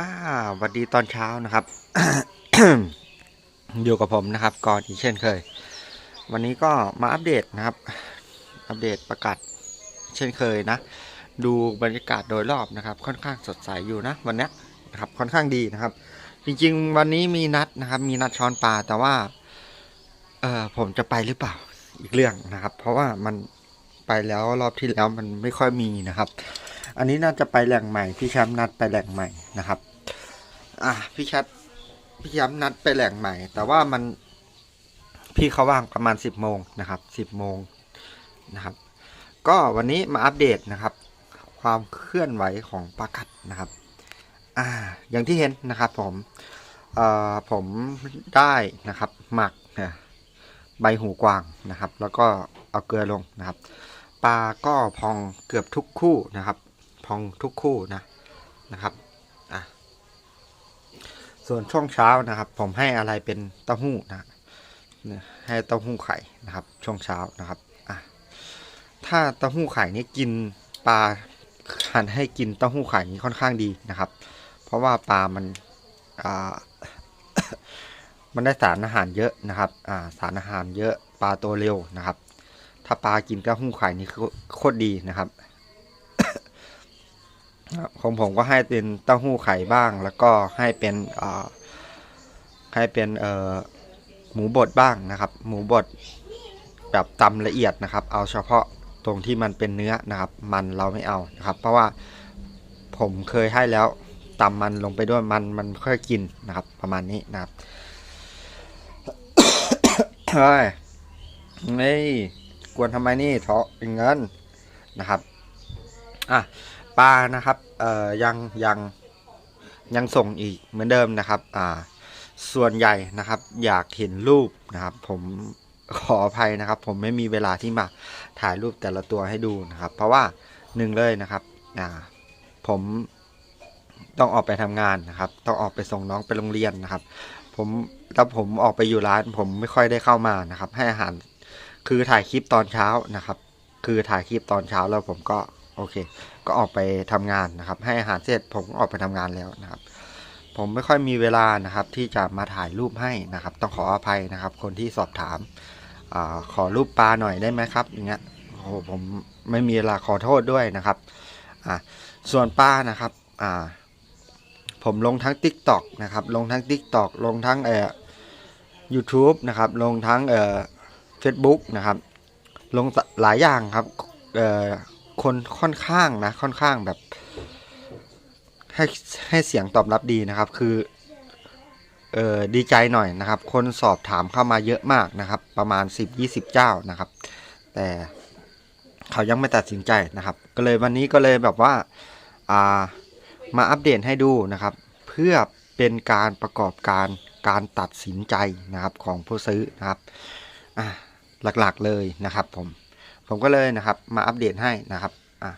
อ่าสวัสดีตอนเช้านะครับ อยู่กับผมนะครับ ก่อนอีกเช่นเคย วันนี้ก็มาอัปเดตนะครับ อัปเดตประกาศเช่นเคยนะ ดูบรรยากาศโดยรอบนะครับ ค่อนข้างสดใสอยู่นะ วันนี้นะครับ ค่อนข้างดีนะครับ จริงๆ วันนี้มีนัดนะครับ มีนัดช้อนปลาแต่ว่า เออผมจะไปหรือเปล่าอีกเรื่องนะครับ เพราะว่ามันไปแล้วรอบที่แล้วมันไม่ค่อยมีนะครับอันนี้น่าจะไปแหล่งใหม่พี่แชมป์นัดไปแหล่งใหม่นะครับ อะพี่แชทพี่แชมป์นัดไปแหล่งใหม่ แต่ว่ามันพี่เขาว่างประมาณสิบโมงนะครับสิบโมงนะครับ ก็วันนี้มาอัปเดตนะครับ ความเคลื่อนไหวของปลากัดนะครับ อ่า อย่างที่เห็นนะครับผมเอ่อผมได้นะครับหมักนี่ยใบหูกวางนะครับ แล้วก็เอาเกลือลงนะครับปลาก็พองเกือบทุกคู่นะครับ พองทุกคู่นะนะครับ ส่วนช่วงเช้านะครับ ผมให้อะไรเป็นเต้าหู้นะให้เต้าหู้ไข่นะครับ ช่วงเช้านะครับอะถ้าเต้าหู้ไข่นี้กินปลาหันให้กินเต้าหู้ไข่นี้ค่อนข้างดีนะครับ เพราะว่าปลามันอ่ามันได้สารอาหารเยอะนะครับอ่าสารอาหารเยอะปลาโตเร็วนะครับ ถ้าปลากินเต้าหู้ไข่นี่คือโคตรดีนะครับ ของผมก็ให้เป็นเต้าหู้ไข่บ้าง แล้วก็ให้เป็นอให้เป็นเอหมูบดบ้างนะครับ หมูบดแบบตำละเอียดนะครับ เอาเฉพาะตรงที่มันเป็นเนื้อนะครับ มันเราไม่เอานะครับ เพราะว่าผมเคยให้แล้วตำมันลงไปด้วยมันมันค่อยกินนะครับ ประมาณนี้นะครับเฮ้ยนี่กวนทำไมนี่เถาะเงินนะครับ อะ ปลานะครับเอ่อยังยังยังส่งอีกเหมือนเดิมนะครับอ่าส่วนใหญ่นะครับอยากเห็นรูปนะครับ ผมขออภัยนะครับ ผมไม่มีเวลาที่มาถ่ายรูปแต่ละตัวให้ดูนะครับ เพราะว่าหนึ่งเลยนะครับอ่าผมต้องออกไปทำงานนะครับ ต้องออกไปส่งน้องไปโรงเรียนนะครับ ผมแล้วผมออกไปอยู่ร้าน ผมไม่ค่อยได้เข้ามานะครับ ให้อาหารคือถ่ายคลิปตอนเช้านะครับ คือถ่ายคลิปตอนเช้าแล้วผมก็ โอเค ก็ออกไปทำงานนะครับ ให้อาหารเสร็จผมก็ออกไปทำงานแล้วนะครับ ผมไม่ค่อยมีเวลานะครับ ที่จะมาถ่ายรูปให้นะครับ ต้องขออภัยนะครับ คนที่สอบถามอาขอรูปปลาหน่อยได้ไหมครับ อย่างเงี้ยโอ้โหผมไม่มีเวลาขอโทษด้วยนะครับอ่าส่วนปลานะครับอ่าผมลงทั้ง TikTok นะครับ ลงทั้ง TikTok ลงทั้งเอ่อ YouTube นะครับ ลงทั้งเอ่อ Facebook นะครับ ลงหลายอย่างครับเอ่อ คนค่อนข้างนะค่อนข้างแบบ ให้ให้เสียงตอบรับดีนะครับ คือเออดีใจหน่อยนะครับ คนสอบถามเข้ามาเยอะมากนะครับ ประมาณ 10-20 เจ้านะครับ แต่เขายังไม่ตัดสินใจนะครับ ก็เลยวันนี้ก็เลยแบบว่าอ่ามาอัปเดตให้ดูนะครับ เพื่อเป็นการประกอบการการตัดสินใจนะครับของผู้ซื้อนะครับอ่าหลักๆเลยนะครับผม ผมก็เลยนะครับมาอัปเดตให้นะครับอะ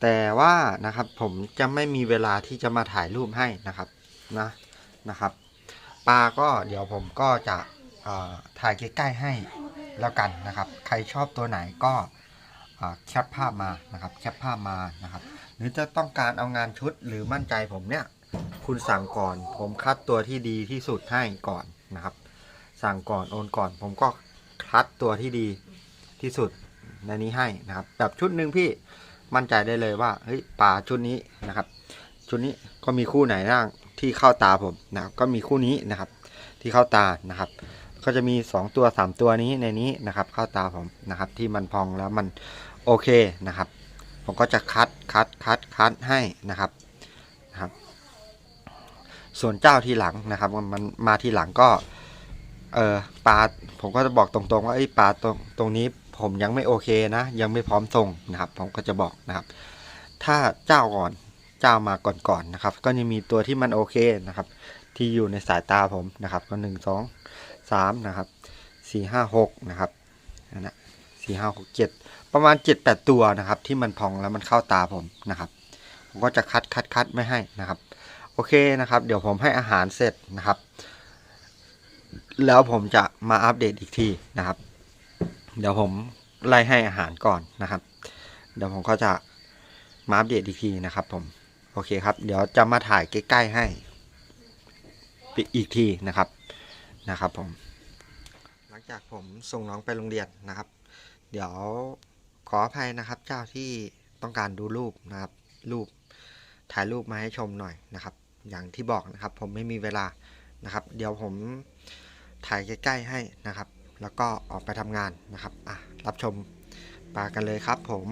แต่ว่านะครับผมจะไม่มีเวลาที่จะมาถ่ายรูปให้นะครับนะนะครับปลาก็เดี๋ยวผมก็จะถ่ายใกล้ๆให้แล้วกันนะครับ ใครชอบตัวไหนก็แคปภาพมานะครับแคปภาพมานะครับ หรือจะต้องการเอางานชุดหรือมั่นใจผมเนี่ย คุณสั่งก่อน ผมคัดตัวที่ดีที่สุดให้ก่อนนะครับ สั่งก่อนโอนก่อน ผมก็คัดตัวที่ดีที่สุด ในนี้ให้นะครับ แบบชุดหนึ่งพี่มั่นใจได้เลยว่าเฮ้ยปลาชุดนี้นะครับ ชุดนี้ก็มีคู่ไหนบ้างที่เข้าตาผมนะครับ ก็มีคู่นี้นะครับ ที่เข้าตานะครับ ก็จะมี 2 ตัว 3 ตัวนี้ในนี้นะครับ เข้าตาผมนะครับ ที่มันพองแล้วมันโอเคนะครับ ผมก็จะคัดคัดคัดคัดให้นะครับนะครับ ส่วนเจ้าทีหลังนะครับ มันมาทีหลังก็เออปลาผมก็จะบอกตรงๆว่าไอ้ปลาตรงตรงนี้ ผมยังไม่โอเคนะ ยังไม่พร้อมส่งนะครับ ผมก็จะบอกนะครับ ถ้าเจ้าก่อนเจ้ามาก่อนๆนนะครับ ก็จะมีตัวที่มันโอเคนะครับ ที่อยู่ในสายตาผมนะครับ ก็หนึ่งสองสามนะครับสี่ห้าหกนะครับนั่นนะสี่ห้าหกเจ็ดประมาณเจ็ดแปดตัวนะครับ ที่มันพองแล้วมันเข้าตาผมนะครับ ผมก็จะคัดคัดคัดไม่ให้นะครับ โอเคนะครับ เดี๋ยวผมให้อาหารเสร็จนะครับ แล้วผมจะมาอัปเดตอีกทีนะครับ เดี๋ยวผมไล่ให้อาหารก่อนนะครับ เดี๋ยวผมก็จะมาอัปเดตอีกทีนะครับผม โอเคครับ เดี๋ยวจะมาถ่ายใกล้ๆให้อีกทีนะครับนะครับผม หลังจากผมส่งน้องไปโรงเรียนนะครับ เดี๋ยวขออภัยนะครับ เจ้าที่ต้องการดูรูปนะครับ รูปถ่ายรูปมาให้ชมหน่อยนะครับ อย่างที่บอกนะครับ ผมไม่มีเวลานะครับ เดี๋ยวผมถ่ายใกล้ๆให้นะครับ แล้วก็ออกไปทำงานนะครับอะรับชมปลากันเลยครับผม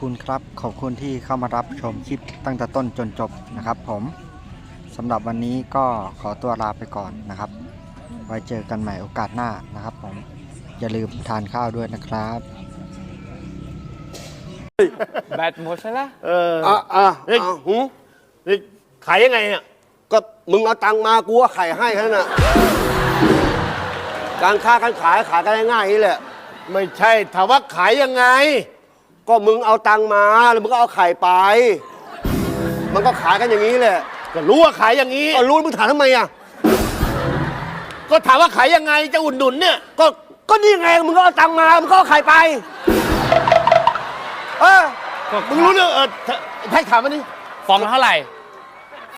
คุณครับ ขอบคุณที่เข้ามารับชมคลิปตั้งแต่ต้นจนจบนะครับ ผมสำหรับวันนี้ก็ขอตัวลาไปก่อนนะครับ ไว้เจอกันใหม่โอกาสหน้านะครับ ผมอย่าลืมทานข้าวด้วยนะครับแบตหมดซะละเอออะอะเฮ้ยอะหูนี่ขายยังไงเนี่ยก็มึงเอาตังค์มากูว่าไข่ให้แค่นั้นน่ะการค้าการขายขายกันง่ายๆนี่แหละ ไม่ใช่ถามว่าขายยังไง ก็มึงเอาตังค์มาแล้วมึงก็เอาไข่ไป มันก็ขายกันอย่างนี้แหละก็รู้ว่าขายอย่างนี้ก็รู้มึงถามทำไมอะก็ถามว่าขายยังไงจะอุดหนุนเนี่ย ก็ก็นี่ไงมึงก็เอาตังค์มามึงก็เอาไข่ไปเออมึงรู้เนอะเออถ้าให้ถามมันนี่ฟองเท่าไหร่